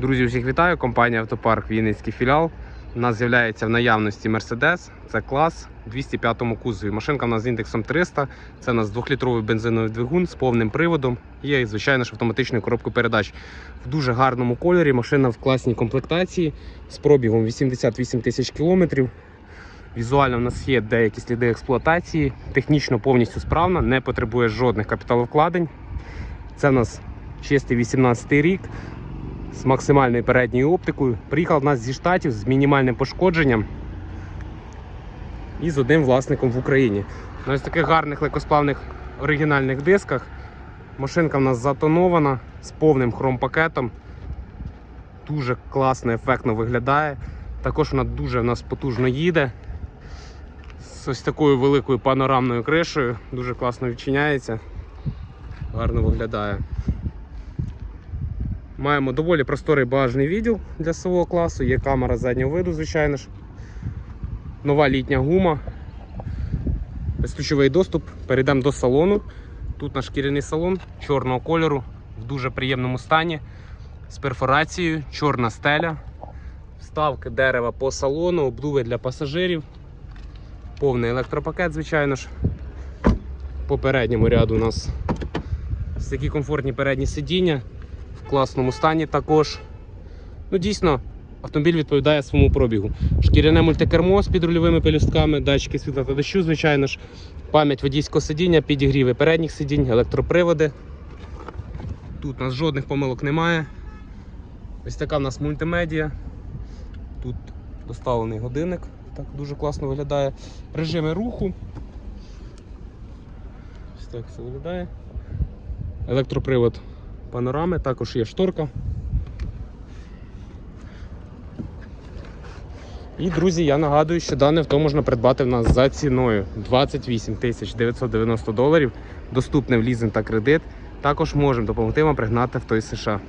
Друзі, усіх вітаю. Компанія Автопарк Вінницький філіал. У нас з'являється в наявності Mercedes. Це клас в 205 кузові. Машинка у нас з індексом 300. Це у нас 2-літровий бензиновий двигун з повним приводом. Є, звичайно ж, автоматичною коробкою передач. В дуже гарному кольорі. Машина в класній комплектації з пробігом 88 тисяч кілометрів. Візуально в нас є деякі сліди експлуатації. Технічно повністю справна, не потребує жодних капіталовкладень. Це в нас чистий 18 рік з максимальною передньою оптикою. Приїхав в нас зі штатів з мінімальним пошкодженням і з одним власником в Україні. На ось таких гарних легкосплавних оригінальних дисках. Машинка в нас затонована з повним хромпакетом. Дуже класно, ефектно виглядає. Також вона дуже в нас потужно їде. З ось такою великою панорамною кришею. Дуже класно відчиняється. Гарно виглядає. Маємо доволі просторий багажний відділ для свого класу, є камера заднього виду, звичайно ж. Нова літня гума. Безключовий доступ. Перейдемо до салону. Тут наш шкіряний салон чорного кольору в дуже приємному стані. З перфорацією, чорна стеля, вставки дерева по салону, обдуви для пасажирів, повний електропакет, звичайно ж. По передньому ряду у нас такі комфортні передні сидіння в класному стані також. Ну, дійсно, автомобіль відповідає своєму пробігу. Шкіряне мультикермо з підрульовими пелюстками, датчики світла та дощу, звичайно ж, пам'ять водійського сидіння, підігріви передніх сидінь, електроприводи. Тут у нас жодних помилок немає. Ось така в нас мультимедіа. Тут доставлений годинник, так дуже класно виглядає. Режими руху. Ось так це виглядає. Електропривод панорами, також є шторка. І, друзі, я нагадую, що дане авто можна придбати в нас за ціною 28 тисяч 990 доларів. Доступне в лізинг та кредит. Також можемо допомогти вам пригнати авто із США.